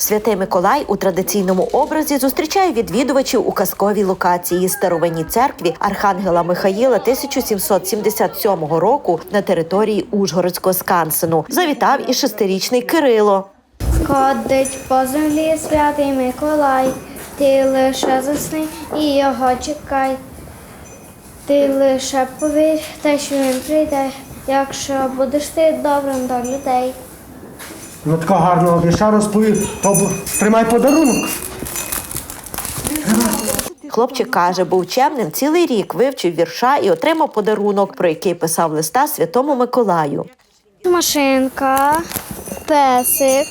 Святий Миколай у традиційному образі зустрічає відвідувачів у казковій локації старовинній церкві Архангела Михаїла 1777 року на території Ужгородського скансену. Завітав і шестирічний Кирило. Ходить по землі святий Миколай, ти лише засни і його чекай. Ти лише повір те, що він прийде, якщо будеш ти добрим до людей. Ну така гарного вірша розповів, то тримай подарунок. Хлопчик каже, був чемним цілий рік, вивчив вірша і отримав подарунок, про який писав листа Святому Миколаю. Машинка, песик,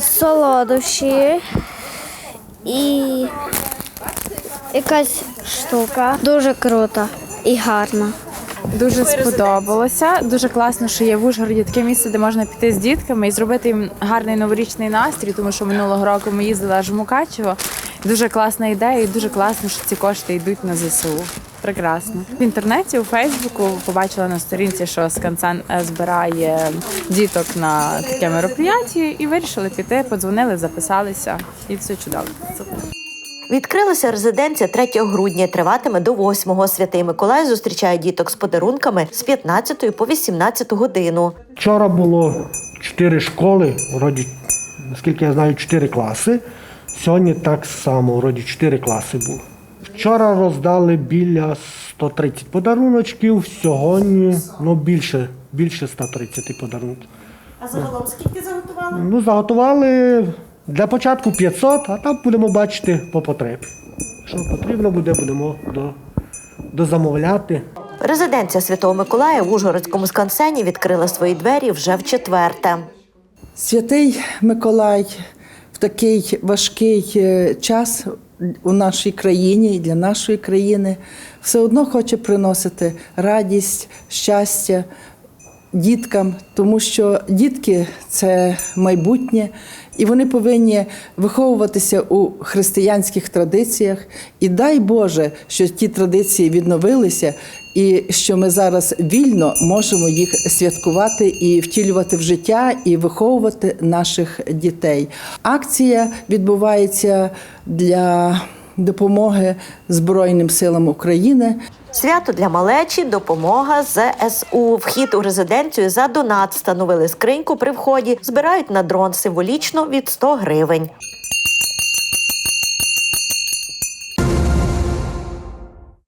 солодощі і якась штука. Дуже крута і гарна. Дуже сподобалося. Дуже класно, що є в Ужгороді таке місце, де можна піти з дітками і зробити їм гарний новорічний настрій, тому що минулого року ми їздили аж в Мукачево. Дуже класна ідея, і дуже класно, що ці кошти йдуть на ЗСУ. Прекрасно. В інтернеті, у Фейсбуку побачила на сторінці, що Скансен е, збирає діток на таке мероприятие і вирішили піти, подзвонили, записалися, і все чудово. Відкрилася резиденція 3 грудня, триватиме до 8. Святий Миколай зустрічає діток з подарунками з 15 по 18 годину. Вчора було чотири школи, вроді, наскільки я знаю, чотири класи. Сьогодні так само, вроді чотири класи було. Вчора роздали біля 130 подаруночків, сьогодні ну, більше, більше 130 подарунків. А загалом скільки заготували? Ну, заготували для початку 500, а там будемо бачити по потребі. Що потрібно буде, будемо до, дозамовляти. Резиденція Святого Миколая в Ужгородському скансені відкрила свої двері вже в четверте. Святий Миколай в такий важкий е, час у нашій країні і для нашої країни все одно хоче приносити радість, щастя діткам, тому що дітки це майбутнє, і вони повинні виховуватися у християнських традиціях. І дай Боже, що ті традиції відновилися, і що ми зараз вільно можемо їх святкувати і втілювати в життя, і виховувати наших дітей. Акція відбувається для допомоги Збройним силам України. Свято для малечі, допомога ЗСУ. Вхід у резиденцію за донат встановили скриньку при вході, збирають на дрон символічно від 100 гривень.